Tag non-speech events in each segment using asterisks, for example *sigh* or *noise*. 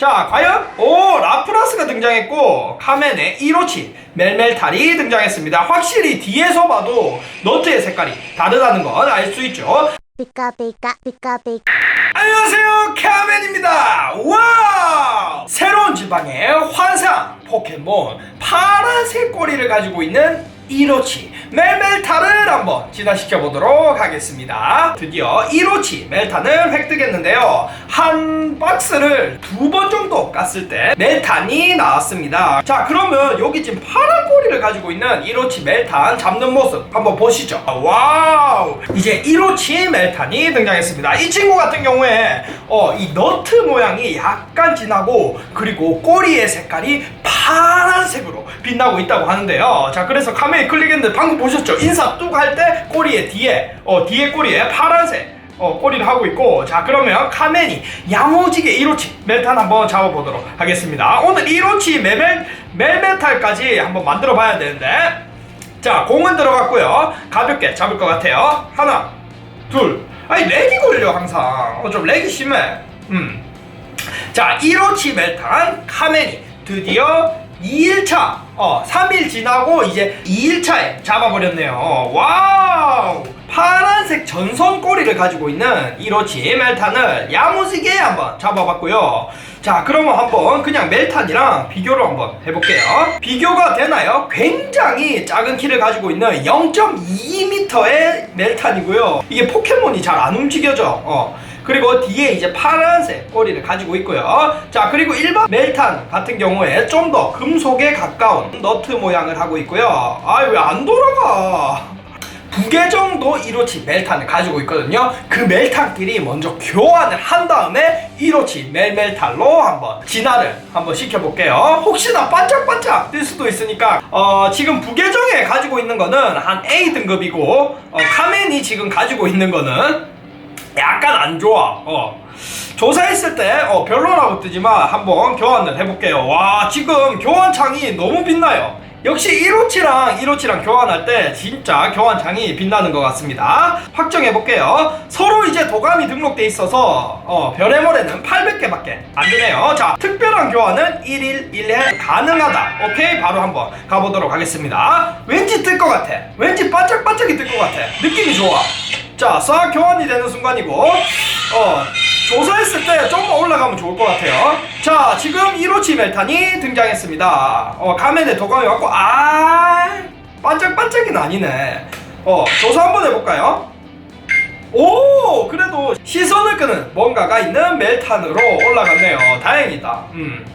자, 과연? 오, 라프라스가 등장했고, 카멘의 이로치, 멜멜탈이 등장했습니다. 확실히 뒤에서 봐도 너트의 색깔이 다르다는 건 알 수 있죠. Pika pika. 안녕하세요, 카멘입니다. 와우! 새로운 지방의 환상 포켓몬 파란색 꼬리를 가지고 있는 이로치 멜멜타를 한번 진화시켜 보도록 하겠습니다. 드디어 이로치 멜탄을 획득했는데요. 한 박스를 두 번 정도 깠을 때 멜탄이 나왔습니다. 자, 그러면 여기 지금 파란 꼬리를 가지고 있는 이로치 멜탄 잡는 모습 한번 보시죠. 와우! 이제 이로치 멜탄이 등장했습니다. 이 친구 같은 경우에 어, 이 너트 모양이 약간 진하고 그리고 꼬리의 색깔이 파란색으로 빛나고 있다고 하는데요. 자, 그래서 카메라에 클릭했는데 방금 보셨죠? 인사 뚝 할 때 꼬리에 뒤에 어, 뒤에 꼬리에 파란색 어, 꼬리를 하고 있고 자 그러면 카멘이 야무지게 이로치 멜탄 한번 잡아보도록 하겠습니다. 오늘 이로치 멜멜 멜메탈까지 한번 만들어 봐야 되는데. 자 공은 들어갔고요. 가볍게 잡을 것 같아요. 하나 둘. 아니 렉이 걸려 항상. 어, 좀 렉이 심해. 음자 이로치 멜탄 카멘이 드디어 2일차 어 3일 지나고 이제 2일차에 잡아버렸네요. 와우 전선 꼬리를 가지고 있는 이로치 멜탄을 야무지게 한번 잡아봤고요 자 그러면 한번 그냥 멜탄이랑 비교를 한번 해볼게요 비교가 되나요? 굉장히 작은 키를 가지고 있는 0.2m의 멜탄이고요 이게 포켓몬이 잘 안 움직여져 어. 그리고 뒤에 이제 파란색 꼬리를 가지고 있고요. 자, 그리고 일반 멜탄 같은 경우에 좀 더 금속에 가까운 너트 모양을 하고 있고요. 아, 왜 안 돌아가? 두 개 정도 이로치 멜탄을 가지고 있거든요. 그 멜탄끼리 먼저 교환을 한 다음에 이로치 멜멜탈로 한번 진화를 한번 시켜볼게요. 혹시나 반짝반짝 뜰 수도 있으니까 어, 지금 부계정에 가지고 있는 거는 한 A 등급이고 어, 카멘이 지금 가지고 있는 거는 약간 안 좋아. 어. 조사했을 때 어, 별로라고 뜨지만 한번 교환을 해볼게요. 와 지금 교환창이 너무 빛나요. 역시 1호치랑 1호치랑 교환할 때 진짜 교환창이 빛나는 것 같습니다. 확정해 볼게요. 서로 이제 도감이 등록돼 있어서 어, 별의모래는 800개밖에 안 되네요. 자, 특별한 교환은 1일 1회 가능하다. 오케이, 바로 한번 가보도록 하겠습니다. 왠지 뜰 것 같아. 왠지 반짝반짝이 뜰 것 같아. 느낌이 좋아. 자, 싹 교환이 되는 순간이고, 어, 조사했을 때 조금 올라가면 좋을 것 같아요. 자, 지금 1호치 멜탄이 등장했습니다. 어, 가면에 도감이 왔고, 아, 반짝반짝이는 아니네. 어, 조사 한번 해볼까요? 오, 그래도 시선을 끄는 뭔가가 있는 멜탄으로 올라갔네요. 다행이다. 음.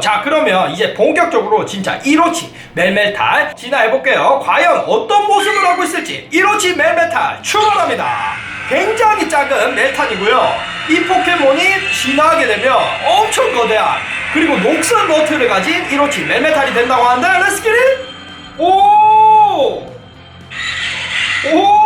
자 그러면 이제 본격적으로 진짜 1호치 멜멜탈 진화해볼게요. 과연 어떤 모습을 하고 있을지 1호치 멜멜탈 출발합니다. 굉장히 작은 멜탄이고요. 이 포켓몬이 진화하게 되면 엄청 거대한 그리고 녹슨 너트를 가진 1호치 멜멜탈이 된다고 하는데 렛츠 기릿 오! 오!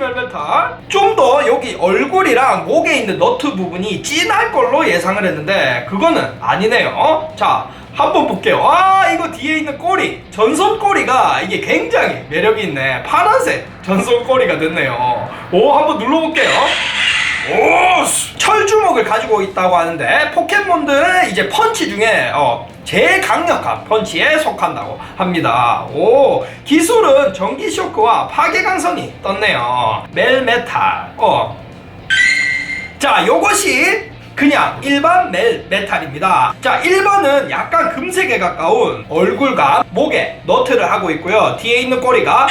멜멜탈 좀 더 여기 얼굴이랑 목에 있는 너트 부분이 진할 걸로 예상을 했는데 그거는 아니네요. 자 한번 볼게요. 아 이거 뒤에 있는 꼬리. 전선 꼬리가 이게 굉장히 매력이 있네. 파란색 전선 꼬리가 됐네요. 오 한번 눌러볼게요. 오! 철주먹을 가지고 있다고 하는데 포켓몬들은 이제 펀치 중에 어, 제일 강력한 펀치에 속한다고 합니다. 오 기술은 전기 쇼크와 파괴 강선이 떴네요. 멜메탈. 어. 자 요것이 그냥 일반 멜 메탈입니다. 자, 1번은 약간 금색에 가까운 얼굴과 목에 너트를 하고 있고요. 뒤에 있는 꼬리가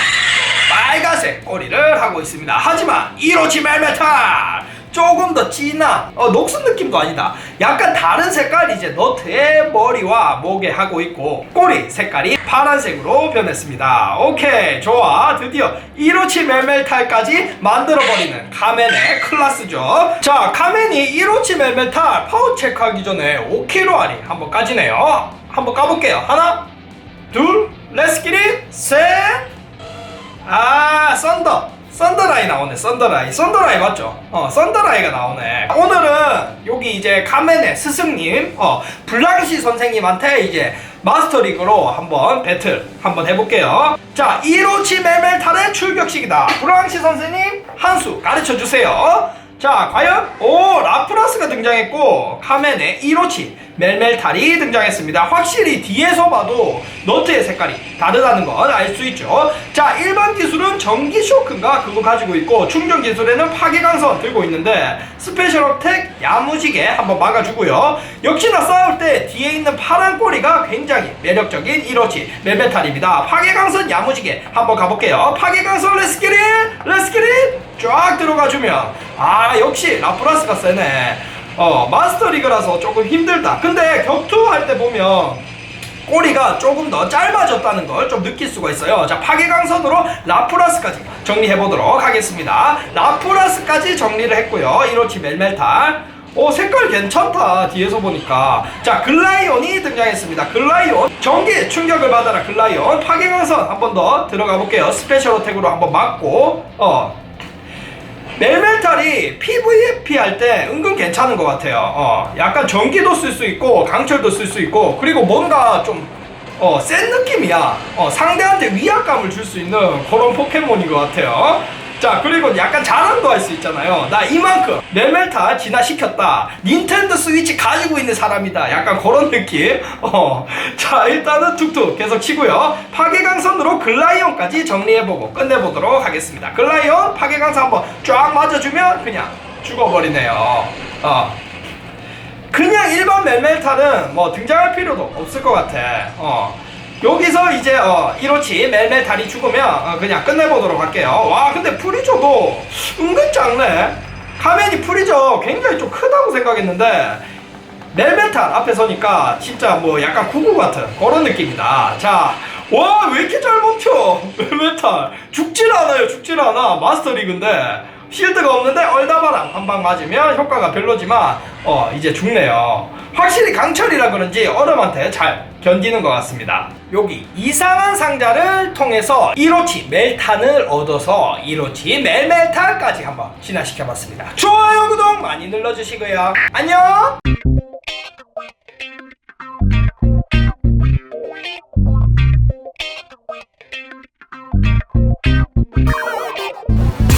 빨간색 꼬리를 하고 있습니다. 하지만 이로치 멜메탈 조금 더 진한 어, 녹슨 느낌도 아니다. 약간 다른 색깔 이제 너트의 머리와 목에 하고 있고 꼬리 색깔이 파란색으로 변했습니다. 오케이 좋아 드디어 이로치 멜멜탈까지 만들어버리는 카멘의 클라스죠. 자 카멘이 이로치 멜멜탈 파워 체크하기 전에 5kg 한번 까지네요. 한번 까볼게요. 하나 둘 렛츠 기릿 셋 아, 썬더. 썬더라이 나오네, 썬더라이. 썬더라이 맞죠? 어, 썬더라이가 나오네. 오늘은 여기 이제 카멘의 스승님, 어, 블랑시 선생님한테 이제 마스터리그로 한번 배틀 한번 해볼게요. 자, 이로치 멜멜탈의 출격식이다. 블랑시 선생님, 한 수 가르쳐 주세요. 자 과연 오 라프라스가 등장했고 카멘의 이로치 멜멜탈이 등장했습니다. 확실히 뒤에서 봐도 너트의 색깔이 다르다는 건 알 수 있죠. 자 일반 기술은 전기 쇼크인가 그거 가지고 있고 충전 기술에는 파괴 강선 들고 있는데 스페셜 어택 야무지게 한번 막아주고요. 역시나 싸울 때 뒤에 있는 파란 꼬리가 굉장히 매력적인 이로치 멜멜탈입니다. 파괴 강선 야무지게 한번 가볼게요. 파괴 강선 렛츠기릿 렛츠기릿 쫙 들어가주면 아 역시 라프라스가 세네 어 마스터 리그라서 조금 힘들다. 근데 격투할 때 보면 꼬리가 조금 더 짧아졌다는 걸 좀 느낄 수가 있어요. 자 파괴강선으로 라프라스까지 정리해 보도록 하겠습니다. 라프라스까지 정리를 했고요. 이로치 멜멜탈. 오 색깔 괜찮다 뒤에서 보니까. 자 글라이온이 등장했습니다. 글라이온. 전기 충격을 받아라 글라이온. 파괴강선 한 번 더 들어가 볼게요. 스페셜 어택으로 한번 맞고 어 멜멜탈이 PVP 할 때 은근 괜찮은 것 같아요. 어, 약간 전기도 쓸 수 있고 강철도 쓸 수 있고 그리고 뭔가 좀 어, 센 느낌이야. 어, 상대한테 위압감을 줄 수 있는 그런 포켓몬인 것 같아요. 자, 그리고 약간 자랑도 할 수 있잖아요. 나 이만큼 멜멜탈 진화시켰다. 닌텐도 스위치 가지고 있는 사람이다. 약간 그런 느낌. *laughs* 어, 자, 일단은 툭툭 계속 치고요. 파괴강선으로 글라이온까지 정리해보고 끝내보도록 하겠습니다. 글라이온 파괴강선 한번 쫙 맞아주면 그냥 죽어버리네요. 어. 그냥 일반 멜멜탈은 뭐 등장할 필요도 없을 것 같아. 어. 여기서 이제 어, 이로치 멜멜탈이 죽으면 어, 그냥 끝내보도록 할게요. 와 근데 프리저도 은근 작네. 카멘이 프리저 굉장히 좀 크다고 생각했는데 멜멜탈 앞에 서니까 진짜 뭐 약간 구구 같은 그런 느낌이다. 자, 와 왜 이렇게 잘 버텨? *laughs* 멜멜탈 죽질 않아요, 죽질 않아. 마스터 리그인데 실드가 없는데 얼다바람 한 방 맞으면 효과가 별로지만 어 이제 죽네요. 확실히 강철이라 그런지 얼음한테 잘 견디는 것 같습니다. 여기 이상한 상자를 통해서 이로치 멜탄을 얻어서 이로치 멜멜탄까지 한번 진화시켜봤습니다. 좋아요, 구독 많이 눌러주시고요. 안녕!